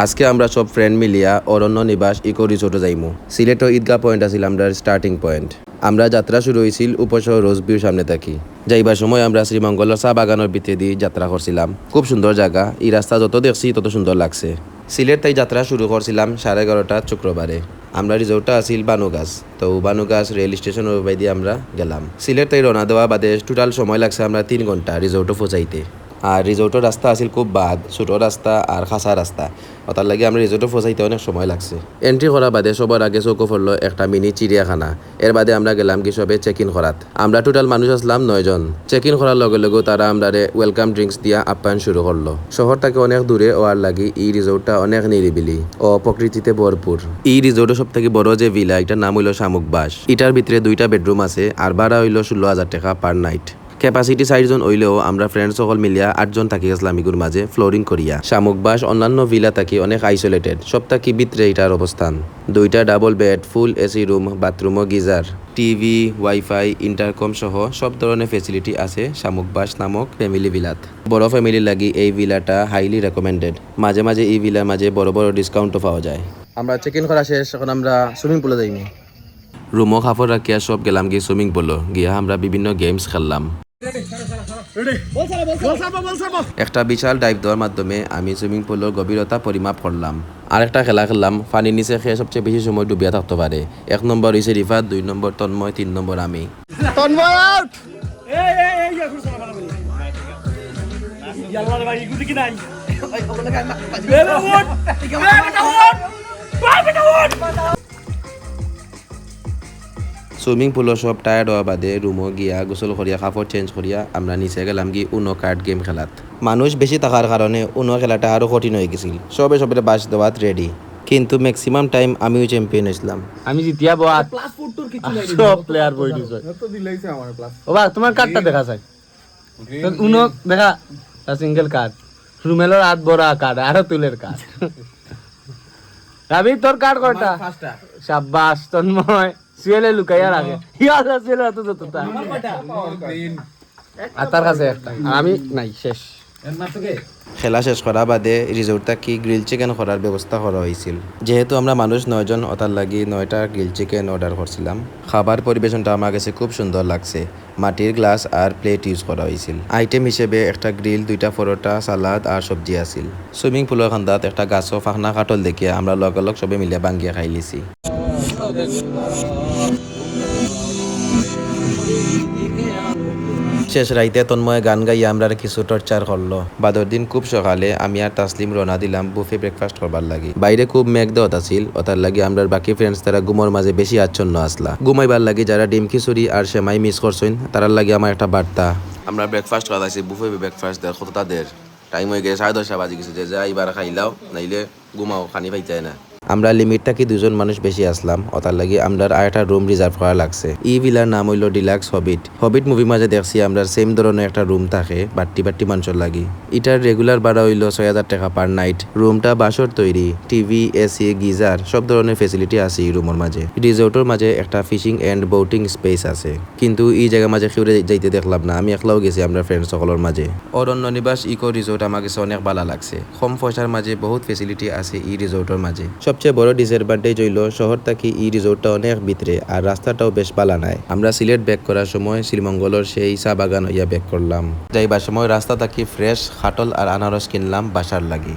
আজকে আমরা সব ফ্রেন্ড মিলিয়া অরণ্য, নিবাস, ইকো রিসোর্টে যাইমু। সিলেটও ঈদগাহ পয়েন্ট আছিল আমরা স্টার্টিং পয়েন্ট আমরা যাত্রা শুরু হয়েছিল উপশহর রোজবির সামনে থাকি। যাইবার সময় আমরা শ্রীমঙ্গলের চা বাগানের ভিতরে দিয়ে যাত্রা করছিলাম। খুব সুন্দর জায়গা, এই রাস্তা যত দেখছি তত সুন্দর লাগছে। সিলেট তাই যাত্রা শুরু করছিলাম সাড়ে এগারোটা শুক্রবারে। আমরা রিসোর্টটা আছিল বানুগাছ, তো বানুগাছ রেল স্টেশন উপায় দিয়ে আমরা গেলাম। সিলেট তাই রওনা দেওয়া বাদে টোটাল সময় লাগছে আমরা তিন ঘণ্টা রিসোর্টে পৌঁছাইতে। আর রিসোর্টের রাস্তা আছিল খুব বাদ, ছোট রাস্তা আর খাসা রাস্তা ওটার লাগে আমরা রিসোর্টে পৌঁছাইতে অনেক সময় লাগছে। এন্ট্রি করা বাদে সবার আগে চৌকো পড়ল একটা মিনি চিড়িয়াখানা এর বাদে আমরা গেলাম কি সবে চেক ইন করাত আমরা টোটাল মানুষ আসলাম নয়জন। চেক ইন করার লগে লগে তারা আমরা ওয়েলকাম ড্রিঙ্কস দিয়া আপ্যায়ন শুরু করল শহর থেকে অনেক দূরে ওয়ার লাগি এই রিসোর্টটা অনেক নিরিবিলি ও প্রকৃতিতে ভরপুর এই রিসোর্টের সব থেকে বড় যে ভিলা এটার নাম হইল শামুক বাস এটার ভিতরে দুইটা বেডরুম আছে আর ভাড়া হইল ষোলো হাজার টাকা পার নাইট ক্যাপাসিটি চারজন হইলেও আমরা ফ্রেন্ড সকল মিলিয়া আটজন থাকি ইগুর মাঝে ফ্লোরিং করিয়া। শামুক বাস অন্যান্য ভিলা থাকি অনেক আইসোলেটেড সব থাকি ভিতরে এটার অবস্থান। দুইটা double bed full AC room bathroom ও গিজার। টিভি ওয়াইফাই ইন্টারকম সহ সব ধরনের ফেসিলিটি আছে শামুক বাস নামক ফ্যামিলি ভিলাত বড় ফ্যামিলি লাগি এই ভিলাটা হাইলি রেকমেন্ডেড মাঝে মাঝে এই ভিলার মাঝে বড় বড় ডিসকাউন্টও পাওয়া যায়। আমরা চেক ইন করা শেষ এখন আমরা সুইমিং পুলে যাইনি। রুমও খাফর রাখিয়া সব গেলাম গিয়ে সুইমিং পুলও গিয়া আমরা বিভিন্ন গেমস খেললাম। একটা বিশাল ডাইভ দেওয়ার মাধ্যমে আমি সুইমিং পুলের গভীরতা পরিমাপ করলাম। আরেকটা খেলা খেললাম পানির নিচে খেয়ে সবচেয়ে বেশি সময় ডুবিয়া থাকতে পারে। এক নম্বর হয়েছে রিফাত দুই নম্বর তন্ময় তিন নম্বর আমি। তন্ময় আউট সুইমিং পুলও সব টায়ার্ড হওয়া বাদে রুমও গিয়া গোসল করিয়া কাপড় চেঞ্জ করিয়া আমরা নিচে গেলাম কি উনো কার্ড গেম খেলাত। মানুষ বেশি থাকার কারণে উনো খেলাটা আরও কঠিন হয়ে গেছিল। সবে সবের বাস দেওয়াত রেডি কিন্তু ম্যাক্সিমাম টাইম আমিও চ্যাম্পিয়ন হয়েছিলাম আমি জিতিয়া বাদ সব প্লেয়ার বই দিছে। ওবা তোমার কার্ডটা দেখা যায় উনো দেখা সিঙ্গেল কার্ড রুমেলের হাত বড় কার্ড আরও তুলের কার্ড রাবি তোর কার্ড কয়টা সাব্বাস তন্ময়। সুয়েলে লুকাইয়া রাখে ইয়ালা সুয়েলে এত যত আর তার কাছে একটা। আর আমি নাই শেষ। খেলা শেষ করা বাদে রিসোর্টটা কি গ্রিল চিকেন করার ব্যবস্থা করা হয়েছিল? যেহেতু আমরা মানুষ নয়জন ওটার লাগি নয়টা গ্রিল চিকেন অর্ডার করছিলাম। খাবার পরিবেশনটা আমার কাছে খুব সুন্দর লাগছে। মাটির গ্লাস আর প্লেট ইউজ করা হয়েছিল। আইটেম হিসেবে একটা গ্রিল দুইটা পরোটা সালাদ আর সবজি আছিল। সুইমিং পুলের খান্দাত একটা গাছও ফাঁকনা কাটল দেখিয়ে আমরা লগে লগ সবে মিলে বাঙ্গিয়া খাই লিছি। শেষ রাইতে তন্ময় গান গাইয়া আমরা কিছু টর্চার করল বাদর দিন খুব সকালে আমি আর তাসলিম রওনা দিলাম বুফে ব্রেকফাস্ট করবার লাগি। বাইরে খুব মেঘ দেওয়াত আছিল ওটার লাগি আমরা বাকি ফ্রেন্ডস তারা গুমর মাঝে বেশি আচ্ছন্ন আসলা ঘুমাইবার লাগি যারা ডিম খিচুড়ি আর সেমাই মিস করছেন তারার লাগি আমার একটা বার্তা আমরা ব্রেকফাস্ট করা আছি বুফে ব্রেকফাস্ট দেয় কত তাদের টাইম হয়ে গেছে সাড়ে দশটা বাজে গেছে, যে, যা এবার খাইলাও নাইলে ঘুমাও খানি পাইতে না। আমরা লিমিট থাকি দুজন মানুষ বেশি আসলাম? ওটার লাগি আমরা আর একটা রুম রিজার্ভ করা লাগছে। ই ভিলার নাম হইল ডিলাক্স হবিট হবিট মুভি মাঝে দেখছি আমরা সেম ধরনের একটা রুম থাকে, বাট্টি বাট্টি মানুষের লাগি। এটার রেগুলার ভাড়া হইল ছয় হাজার টাকা পার নাইট রুমটা বাসর তৈরি টিভি এসি গিজার, সব ধরনের ফেসিলিটি আছে এই রুমের মাঝে। রিসোর্টের মাঝে একটা ফিশিং এন্ড বোটিং স্পেস আছে। কিন্তু এই জায়গার মাঝে কেউ যাইতে দেখলাম না। আমি একলাও গেছি আমরা ফ্রেন্ড সকলের মাঝে। অরণ্য নিবাস ইকো রিসোর্ট আমার কাছে অনেক ভালো লাগছে। কম পয়সার মাঝে বহুত ফেসিলিটি আছে এই রিসোর্টের মাঝে। সবচেয়ে বড় ডিসঅ্যাডভান্টেজ হইল শহর থাকি ই রিসোর্টটা অনেক ভিতরে আর রাস্তাটাও বেশ পালা নাই। আমরা সিলেট ব্যাক করার সময় শ্রীমঙ্গলের সেই চা বাগান হইয়া ব্যাক করলাম। যাইবার সময় রাস্তা থাকি ফ্রেশ খাটল আর আনারস কিনলাম বাসার লাগি।